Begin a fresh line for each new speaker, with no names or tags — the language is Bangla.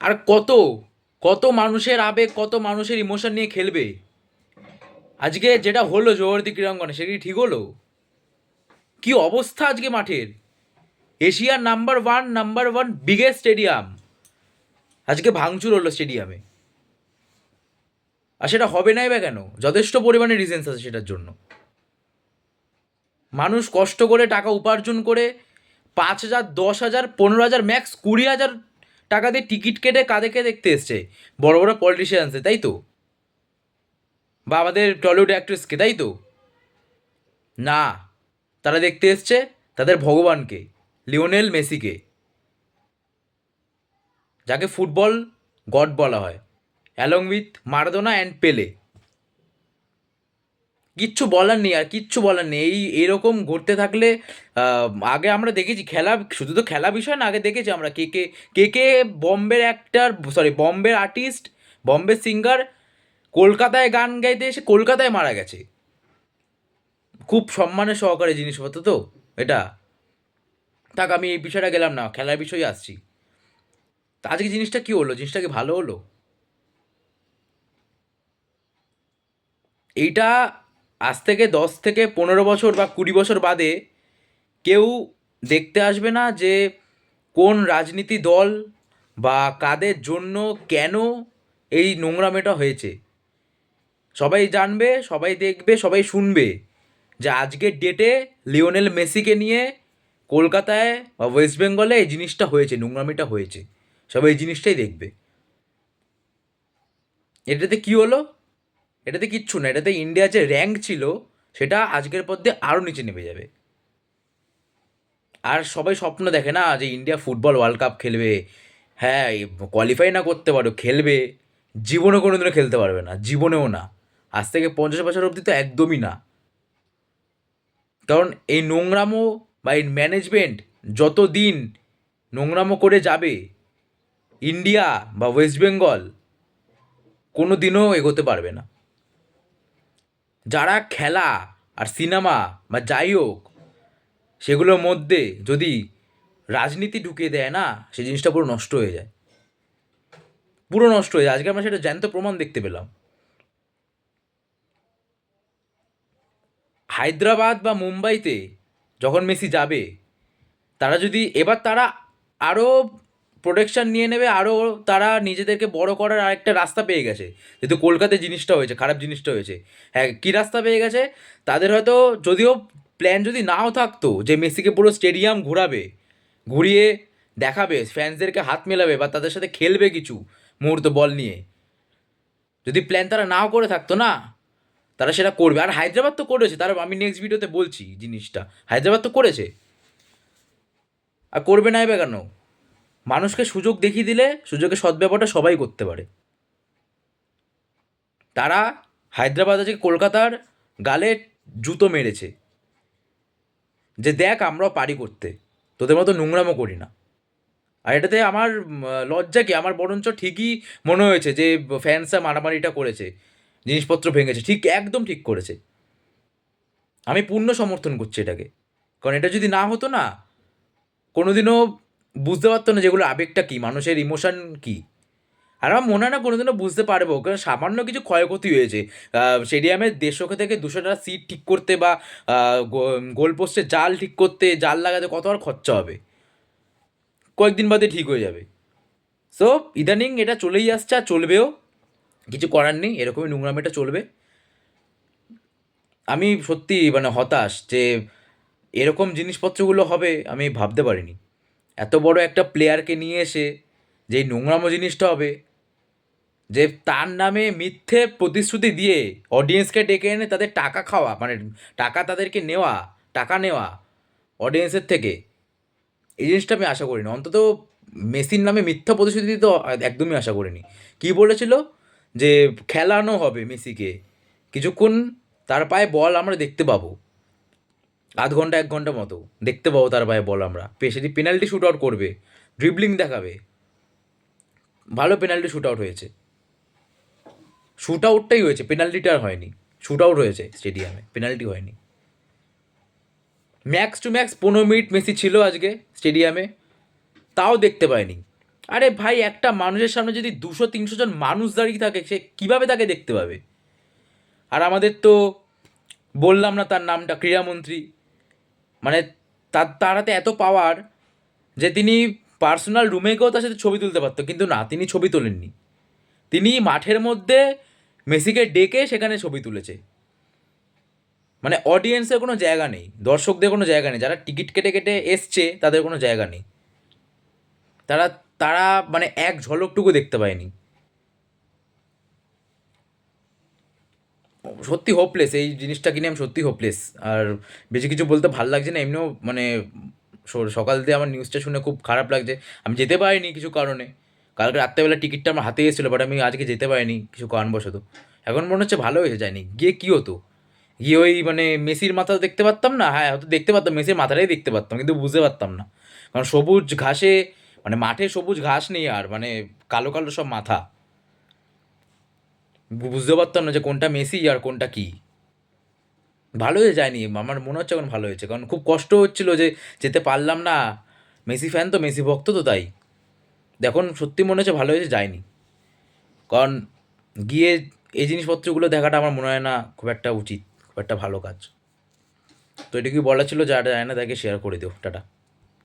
আর কত? কত মানুষের আবেগ, কত মানুষের ইমোশন নিয়ে খেলবে? আজকে যেটা হলো জোহরদি ক্রীড়াঙ্গনে, সেটা ঠিক হলো? কি অবস্থা আজকে মাঠের? এশিয়ার number one number one biggest stadium আজকে ভাঙচুর হলো স্টেডিয়ামে আর সেটা হবে নাই বা কেন? যথেষ্ট পরিমাণে রিজেন্স আছে সেটার জন্য। মানুষ কষ্ট করে টাকা উপার্জন করে পাঁচ হাজার, দশ হাজার, পনেরো হাজার ম্যাক্স কুড়ি হাজার টাকা দিয়ে টিকিট কেটে কাদেরকে দেখতে এসছে। বড় বড় পলিটিশিয়ানসে তাই তো? বা আমাদের টলিউড অ্যাক্ট্রেসকে তাই তো? না, তারা দেখতে এসছে তাদের ভগবানকে লিওনেল মেসিকে যাকে ফুটবল গড বলা হয় অ্যালং উইথ মারাদোনা অ্যান্ড পেলে কিচ্ছু বলার নেই আর কিচ্ছু বলার নেই। এই, এরকম ঘটতে থাকলে আগে আমরা দেখেছি খেলা, শুধু তো খেলা বিষয় না, আগে দেখেছি আমরা কে কে কে কে বম্বের অ্যাক্টার সরি বম্বের আর্টিস্ট বম্বে সিঙ্গার কলকাতায় গান গাইতে এসে কলকাতায় মারা গেছে। খুব সম্মানের সহকারে জিনিসপত্র তো, এটা। থাক, আমি এই বিষয়টা গেলাম না, খেলার বিষয়ে আসছি। তা আজকে জিনিসটা কি হলো? জিনিসটা কি ভালো হলো? এইটা আজ থেকে দশ থেকে পনেরো বছর বা কুড়ি বছর বাদে কেউ দেখতে আসবে না যে কোন রাজনীতি দল বা কাদের জন্য কেন এই নোংরামেটা হয়েছে। সবাই জানবে, সবাই দেখবে, সবাই শুনবে যে আজকের ডেটে লিওনেল মেসিকে নিয়ে কলকাতায় বা ওয়েস্ট বেঙ্গলে এই জিনিসটা হয়েছে, নোংরামিটা হয়েছে। সবাই এই জিনিসটাই দেখবে। এটাতে কি হলো? এটাতে কিচ্ছু না, এটাতে ইন্ডিয়া যে র্যাঙ্ক ছিল, সেটা আজকের পর দিয়ে আরও নিচে নেমে যাবে। আর সবাই স্বপ্ন দেখে না যে ইন্ডিয়া ফুটবল ওয়ার্ল্ড কাপ খেলবে। হ্যাঁ কোয়ালিফাই না করতে পারো, খেলবে। জীবনে কোনো দিনও খেলতে পারবে না, জীবনেও না। আজ থেকে পঞ্চাশ বছর অবধি তো একদমই না। কারণ এই নোংরামো বা এই ম্যানেজমেন্ট যত দিন নোংরামো করে যাবে ইন্ডিয়া বা ওয়েস্ট বেঙ্গল কোনো দিনও এগোতে পারবে না। যারা খেলা আর সিনেমা বা যাই হোক, সেগুলোর মধ্যে যদি রাজনীতি ঢুকিয়ে দেয় না, সেই জিনিসটা পুরো নষ্ট হয়ে যায়। পুরো নষ্ট হয়ে যায়। আজকে আমরা সেটা জ্যান্ত প্রমাণ দেখতে পেলাম। হায়দ্রাবাদ বা মুম্বাইতে যখন মেসি যাবে, তারা যদি, এবার তারা আরও প্রোটেকশন নিয়ে নেবে আরও তারা নিজেদেরকে বড় করার আরেকটা রাস্তা পেয়ে গেছে। যেহেতু কলকাতায় জিনিসটা হয়েছে, খারাপ জিনিসটা হয়েছে। হ্যাঁ কী রাস্তা পেয়ে গেছে? তাদের হয়তো, যদিও প্ল্যান যদি নাও থাকতো যে মেসিকে পুরো স্টেডিয়াম ঘোরাবে, ঘুরিয়ে দেখাবে ফ্যান্সদেরকে হাত মেলাবে বা তাদের সাথে খেলবে কিছু মুহূর্ত বল নিয়ে, যদি প্ল্যান তারা নাও করে থাকতো না, তারা সেটা করবে। আর হায়দ্রাবাদ তো করেছে, তার আমি নেক্সট ভিডিওতে বলছি জিনিসটা। হায়দ্রাবাদ তো করেছে। আর করবে না এবার কেন? মানুষকে সুযোগ দেখিয়ে দিলে, সুযোগের সদ্ব্যবহারটা সবাই করতে পারে। তারা হায়দ্রাবাদ আছে কলকাতার গালে জুতো মেরেছে। যে দেখ আমরাও পারি করতে, তোদের মতো নোংরামো করি না। আর এটাতে আমার লজ্জা কি? আমার বরঞ্চ ঠিকই মনে হয়েছে যে ফ্যান্সরা মারামারিটা করেছে, জিনিসপত্র ভেঙেছে। ঠিক, একদম ঠিক করেছে। আমি পূর্ণ সমর্থন করছি এটাকে। কারণ এটা যদি না হতো না, কোনোদিনও বুঝতে পারতো না যেগুলো আবেগটা কী, মানুষের ইমোশান কী। আর আমার মনে হয় না কোনোদিনও বুঝতে পারব, কারণ সামান্য কিছু ক্ষয়ক্ষতি হয়েছে। স্টেডিয়ামের দেড়শো থেকে দুশোটা সিট ঠিক করতে বা গোল পোস্টে জাল ঠিক করতে, জাল লাগাতে কত আর খরচা হবে? কয়েকদিন বাদে ঠিক হয়ে যাবে। সো ইদানিং এটা চলেই আসছে আর চলবেও। কিছু করার নেই, এরকমই নোংরামিটা চলবে। আমি সত্যি মানে হতাশ যে, এরকম জিনিসপত্রগুলো হবে, আমি ভাবতে পারিনি। এত বড় একটা প্লেয়ারকে নিয়ে এসে যে নোংরামো জিনিসটা হবে, যে তার নামে মিথ্যে প্রতিশ্রুতি দিয়ে অডিয়েন্সকে ডেকে এনে তাদের টাকা খাওয়া মানে টাকা তাদেরকে নেওয়া, টাকা নেওয়া অডিয়েন্সের থেকে। এই জিনিসটা আমি আশা করিনি। অন্তত মেসির নামে মিথ্যা প্রতিশ্রুতি তো একদমই আশা করিনি। কী বলেছিল? যে খেলানো হবে মেসিকে। কিছুক্ষণ তার পায়ে বল আমরা দেখতে পাবো। আধ ঘণ্টা, এক ঘণ্টা মতো। দেখতে পাবো তার পায়ে বল আমরা। পে- সেটি পেনাল্টি শ্যুট আউট করবে। ড্রিবলিং দেখাবে। ভালো পেনাল্টি শ্যুট আউট হয়েছে। শ্যুট আউটটাই হয়েছে। পেনাল্টিটা আর হয়নি। শ্যুট আউট হয়েছে স্টেডিয়ামে পেনাল্টি হয়নি। ম্যাক্স টু ম্যাক্স পনেরো মিনিট মেসি ছিল আজকে স্টেডিয়ামে তাও দেখতে পাইনি। আরে ভাই, একটা মানুষের সামনে যদি দুশো, তিনশো জন মানুষ দাঁড়িয়ে থাকে, সে কীভাবে তাকে দেখতে পাবে? আর আমাদের তো বললাম না তার নামটা, ক্রীড়ামন্ত্রী। মানে তার তার হাতে এত পাওয়ার যে তিনি পার্সোনাল রুমে গিয়েও তার সাথে ছবি তুলতে পারতো, কিন্তু না, তিনি ছবি তোলেননি। তিনি মাঠের মধ্যে মেসিকে ডেকে সেখানে ছবি তুলেছে। মানে অডিয়েন্সের কোনো জায়গা নেই, দর্শকদের কোনো জায়গা নেই, যারা টিকিট কেটে কেটে এসছে তাদের কোনো জায়গা নেই। তারা তারা মানে এক ঝলকটুকু দেখতে পায়নি। সত্যি হোপলেস এই জিনিসটা কিনে আমি সত্যি হোপলেস আর বেশি কিছু বলতে ভালো লাগছে না, এমনিও মানে সকাল দিয়ে আমার নিউজটা শুনে খুব খারাপ লাগছে। আমি যেতে পারিনি কিছু কারণে। কালকে রাত্রেবেলা টিকিটটা আমার হাতে এসেছিল বাট আমি আজকে যেতে পারিনি কিছু কারণবশত। এখন মনে হচ্ছে ভালো হয়েছে যায়নি গিয়ে কী হতো? গিয়ে ওই মানে মেসির মাথা দেখতে পারতাম না? হ্যাঁ হয়তো দেখতে পারতাম, মেসির মাথাটাই দেখতে পারতাম, কিন্তু বুঝতে পারতাম না। কারণ সবুজ ঘাসে মানে মাঠে সবুজ ঘাস নেই আর মানে কালো কালো সব মাথা। বুঝতে পারতাম না যে কোনটা মেসি আর কোনটা কি। ভালো হয়ে যায়নি, আমার মনে হচ্ছে এখন ভালো হয়েছে। কারণ খুব কষ্ট হচ্ছিল যে যেতে পারলাম না। মেসি ফ্যান তো, মেসি ভক্ত তো তাই। এখন সত্যি মনে হচ্ছে ভালো হয়েছে, যায়নি। কারণ গিয়ে এই জিনিসপত্রগুলো দেখাটা আমার মনে হয় না খুব একটা উচিত, খুব একটা ভালো কাজ। তো এটা এটুকুই বলা ছিল যারা যায় না, তাকে শেয়ার করে দিও, টাটা।